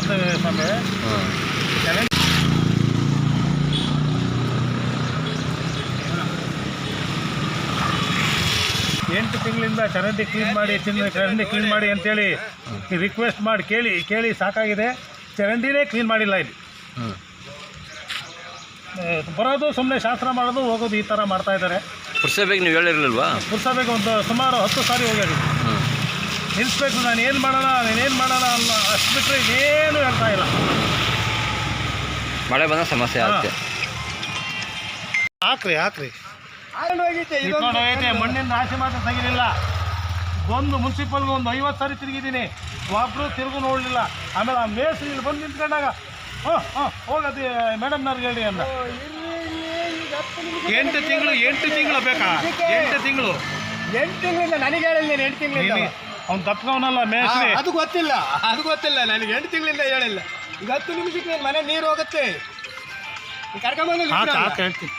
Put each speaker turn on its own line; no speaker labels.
ಸ್ವಾಮಿ. ಎಂಟು ತಿಂಗಳಿಂದ ಚರಂಡಿ ಕ್ಲೀನ್ ಮಾಡಿ ಚರಂಡಿ ಕ್ಲೀನ್ ಮಾಡಿ ಅಂತೇಳಿ ರಿಕ್ವೆಸ್ಟ್ ಮಾಡಿ ಕೇಳಿ ಕೇಳಿ ಸಾಕಾಗಿದೆ. ಚರಂಡಿನೇ ಕ್ಲೀನ್ ಮಾಡಿಲ್ಲ ಇಲ್ಲಿ. ಬರೋದು ಸುಮ್ಮನೆ ಶಾಸ್ತ್ರ ಮಾಡೋದು ಹೋಗೋದು ಈ ಥರ ಮಾಡ್ತಾ ಇದ್ದಾರೆ.
ಪುರ್ಸಬೇಕು ನೀವು ಹೇಳಿರಲಿಲ್ವಾ?
ಪುರ್ಸಬೇಕು ಒಂದು ಸುಮಾರು ಹತ್ತು ಸಾರಿ
ಹ್ಞೂ
ನಿಲ್ಲಿಸ್ಬೇಕು ನಾನು ಏನು ಮಾಡೋಣ ನಾನೇನು ಮಾಡೋಣ ಅನ್ನೋ ಅಷ್ಟು ಬಿಟ್ಟರೆ ಇನ್ನೇನು ಹೇಳ್ತಾ ಇಲ್ಲ.
ಮಳೆ ಬಂದ ಸಮಸ್ಯೆ ಆಗುತ್ತೆ.
ಹಾಕ್ರಿ ಹಾಕ್ರಿ. ಹೋಗೈತೆ ಮಣ್ಣಿನ ರಾಶಿ ಮಾತ್ರ ತೆಗಿಲಿಲ್ಲ. ಒಂದು ಮುನ್ಸಿಪಲ್ಗೆ ಒಂದು ಐವತ್ತು ಸಾರಿ ತಿರುಗಿದ್ದೀನಿ. ಒಬ್ಬರು ತಿರುಗು ನೋಡಲಿಲ್ಲ. ಆಮೇಲೆ ಆ ಮೇಸ್ರಿ ಇಲ್ಲಿ ಬಂದು ನಿಂತ್ಕೊಂಡಾಗ ಹಾಂ ಹಾಂ ಮೇಡಮ್ ಮೇಡಮ್ನವ್ರಿಗೆ ಹೇಳಿ ಅಂದ. ಎಂಟು ತಿಂಗಳು ಎಂಟು ತಿಂಗಳು ಬೇಕಾ? ಎಂಟು ತಿಂಗಳು.
ಎಂಟು ತಿಂಗಳಿಂದ ನನಗೆ ಹೇಳಿಲ್ಲ ನೀನು ಎಂಟು ತಿಂಗಳಿಂದ.
ಅವ್ನು ತಪ್ಕವನಲ್ಲ ಮೇಸ್ತ್ರಿ
ಅದು ಗೊತ್ತಿಲ್ಲ. ಅದು ಗೊತ್ತಿಲ್ಲ. ನನಗೆ ಎಂಟು ತಿಂಗಳಿಂದ ಹೇಳಿಲ್ಲ. ಈಗ ಹತ್ತು ನಿಮಿಷಕ್ಕೆ ಮನೆ ನೀರು ಹೋಗುತ್ತೆ. ನೀನ್ ಕರ್ಕೊಂಬಂದು
ಹಾಕ ಹೇಳ್ತೀನಿ.